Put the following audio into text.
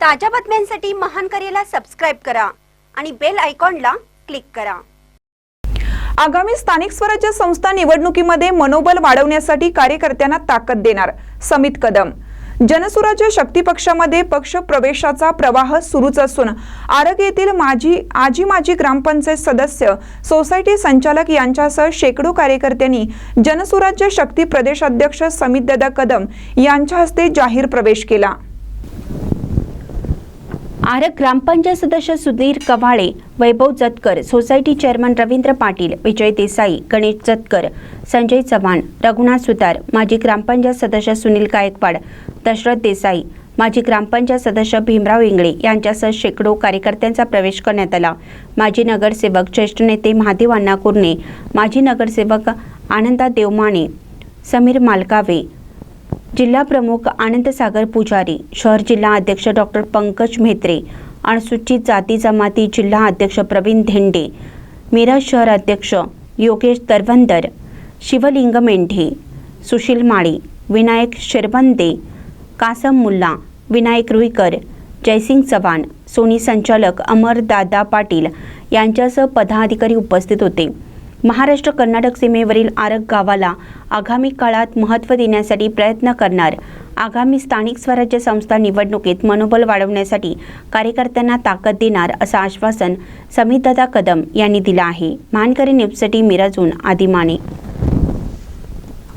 ताज्या बातम्यांसाठी महान करेला सबस्क्राईब करा आणि बेल आयकॉनला क्लिक करा. आगामी स्थानिक स्वराज्य संस्था निवडणुकीमध्ये मनोबल वाढवण्यासाठी कार्यकर्त्यांना ताकद देणार समित कदम. जनसुराज्य शक्ती पक्षामध्ये पक्ष प्रवेशाचा प्रवाह सुरूच असून आरग येथील माजी आजी माजी ग्रामपंचायत सदस्य सोसायटी संचालक यांच्यासह शेकडो कार्यकर्त्यांनी जनसुराज्य शक्ती प्रदेशाध्यक्ष समितदादा कदम यांच्या हस्ते जाहीर प्रवेश केला. आरक ग्रामपंचायत सदस्य सुधीर कवाळे वैभव जतकर सोसायटी चेअरमन रवींद्र पाटील विजय देसाई गणेश जतकर संजय चव्हाण रघुनाथ सुतार माजी ग्रामपंचायत सदस्य सुनील गायकवाड दशरथ देसाई माजी ग्रामपंचायत सदस्य भीमराव इंगळे यांच्यासह शेकडो कार्यकर्त्यांचा प्रवेश करण्यात आला. माजी नगरसेवक ज्येष्ठ नेते महादेव अण्णा कुर्णे माजी नगरसेवक आनंदा देवमाने समीर मालकावे जिल्हा प्रमुख आनंदसागर पुजारी शहर जिल्हा अध्यक्ष डॉक्टर पंकज म्हेत्रे अनुसूचित जाती जमाती जिल्हा अध्यक्ष प्रवीण धेंडे मिरज शहर अध्यक्ष योगेश तरवंदर शिवलिंग मेंढे सुशील माळी विनायक शिरबंदे कासम मुल्ला विनायक रुईकर जयसिंग चव्हाण सोनी संचालक अमर दादा पाटील यांच्यासह पदाधिकारी उपस्थित होते. महाराष्ट्र कर्नाटक सीमेवरील आरग गावाला आगामी काळात महत्त्व देण्यासाठी प्रयत्न करणार. आगामी स्थानिक स्वराज्य संस्था निवडणुकीत मनोबल वाढवण्यासाठी कार्यकर्त्यांना ताकद देणार असं आश्वासन समितदादा कदम यांनी दिलं आहे. मानकरी न्यूजसाठी मिराजून आदिमाने.